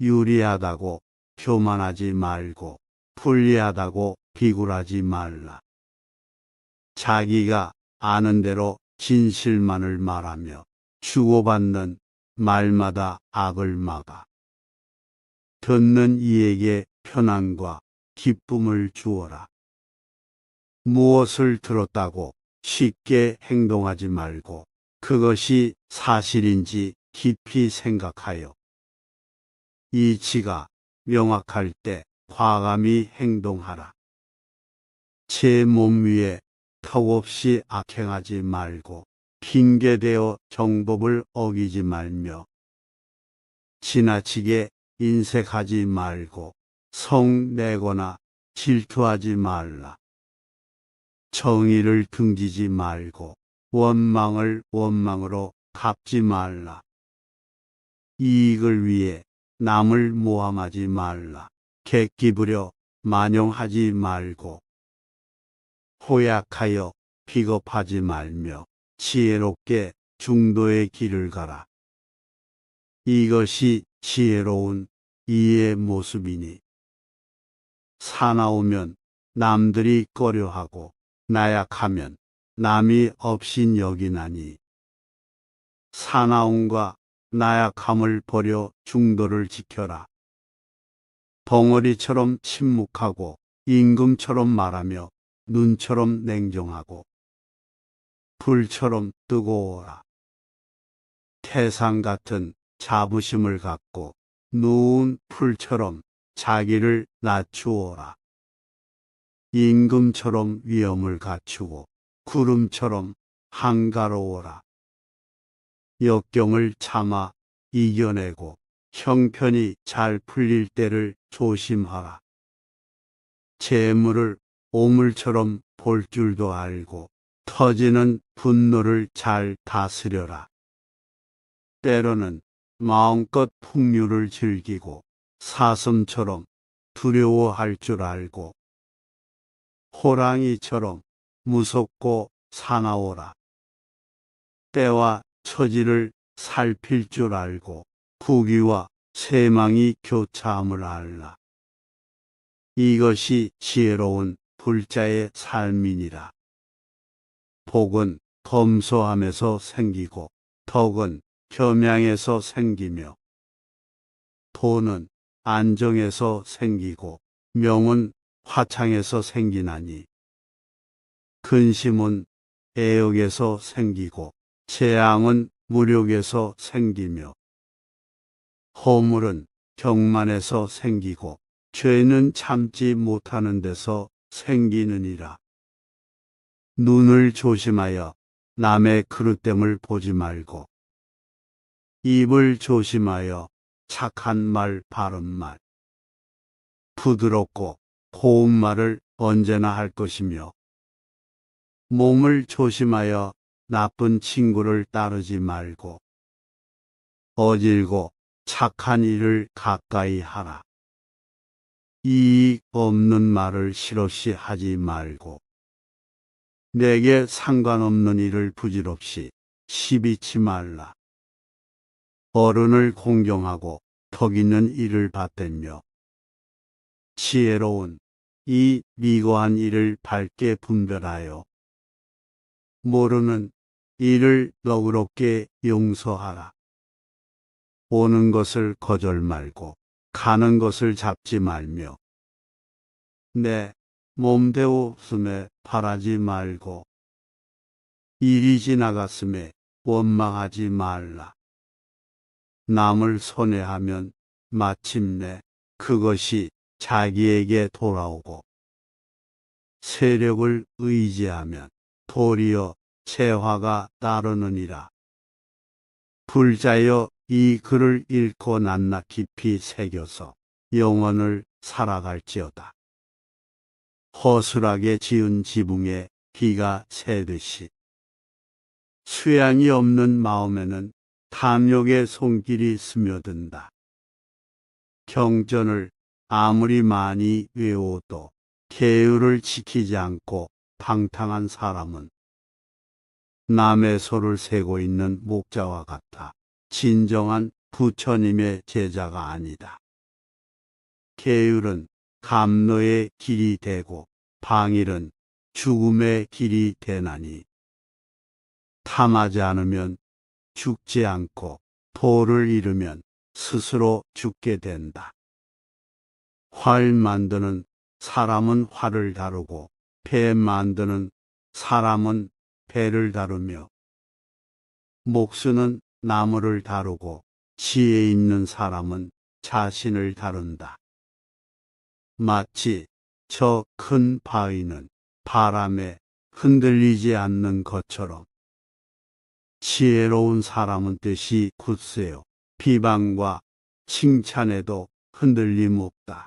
유리하다고 교만하지 말고 불리하다고 비굴하지 말라. 자기가 아는 대로 진실만을 말하며 주고받는 말마다 악을 막아. 듣는 이에게 편안과 기쁨을 주어라. 무엇을 들었다고 쉽게 행동하지 말고 그것이 사실인지 깊이 생각하여 이치가 명확할 때 과감히 행동하라. 제 몸 위에 턱없이 악행하지 말고 핑계대어 정법을 어기지 말며 지나치게 인색하지 말고 성내거나 질투하지 말라. 정의를 등지지 말고 원망을 원망으로 갚지 말라. 이익을 위해 남을 모함하지 말라. 객기 부려 만용하지 말고 호약하여 비겁하지 말며 지혜롭게 중도의 길을 가라. 이것이 지혜로운 이의 모습이니 사나우면 남들이 꺼려하고 나약하면 남이 없인 여기나니 사나움과 나약함을 버려 중도를 지켜라. 벙어리처럼 침묵하고 임금처럼 말하며 눈처럼 냉정하고 불처럼 뜨거워라. 태상 같은 자부심을 갖고 누운 풀처럼 자기를 낮추어라. 임금처럼 위엄을 갖추고 구름처럼 한가로워라. 역경을 참아 이겨내고 형편이 잘 풀릴 때를 조심하라. 재물을 오물처럼 볼 줄도 알고 터지는 분노를 잘 다스려라. 때로는 마음껏 풍류를 즐기고 사슴처럼 두려워할 줄 알고 호랑이처럼 무섭고 사나워라. 때와 처지를 살필 줄 알고 부귀와 세망이 교차함을 알라. 이것이 지혜로운 불자의 삶이니라. 복은 검소함에서 생기고 덕은 겸양에서 생기며 돈은 안정에서 생기고 명은 화창에서 생기나니 근심은 애역에서 생기고 재앙은 무력에서 생기며 허물은 경만에서 생기고 죄는 참지 못하는 데서 생기느니라. 눈을 조심하여 남의 그릇됨을 보지 말고 입을 조심하여 착한 말 바른 말 부드럽고 고운 말을 언제나 할 것이며 몸을 조심하여 나쁜 친구를 따르지 말고 어질고 착한 일을 가까이 하라. 이익 없는 말을 실없이 하지 말고 내게 상관없는 일을 부질없이 시비치 말라. 어른을 공경하고 덕 있는 일을 받들며 지혜로운 이 미고한 일을 밝게 분별하여 모르는 일을 너그럽게 용서하라. 오는 것을 거절 말고 가는 것을 잡지 말며 내 몸대오 없음에 바라지 말고 일이 지나갔음에 원망하지 말라. 남을 손해하면 마침내 그것이 자기에게 돌아오고 세력을 의지하면 도리어 재화가 따르느니라. 불자여 이 글을 읽고 낱낱 깊이 새겨서 영원을 살아갈지어다. 허술하게 지은 지붕에 비가 새듯이 수양이 없는 마음에는 탐욕의 손길이 스며든다. 경전을 아무리 많이 외워도 계율을 지키지 않고 방탕한 사람은 남의 소를 세고 있는 목자와 같아 진정한 부처님의 제자가 아니다. 계율은 감노의 길이 되고 방일은 죽음의 길이 되나니 탐하지 않으면 죽지 않고 도를 잃으면 스스로 죽게 된다. 활 만드는 사람은 활을 다루고 배 만드는 사람은 배를 다루며 목수는 나무를 다루고 지혜 있는 사람은 자신을 다룬다. 마치 저 큰 바위는 바람에 흔들리지 않는 것처럼 지혜로운 사람은 뜻이 굳세요. 비방과 칭찬에도 흔들림 없다.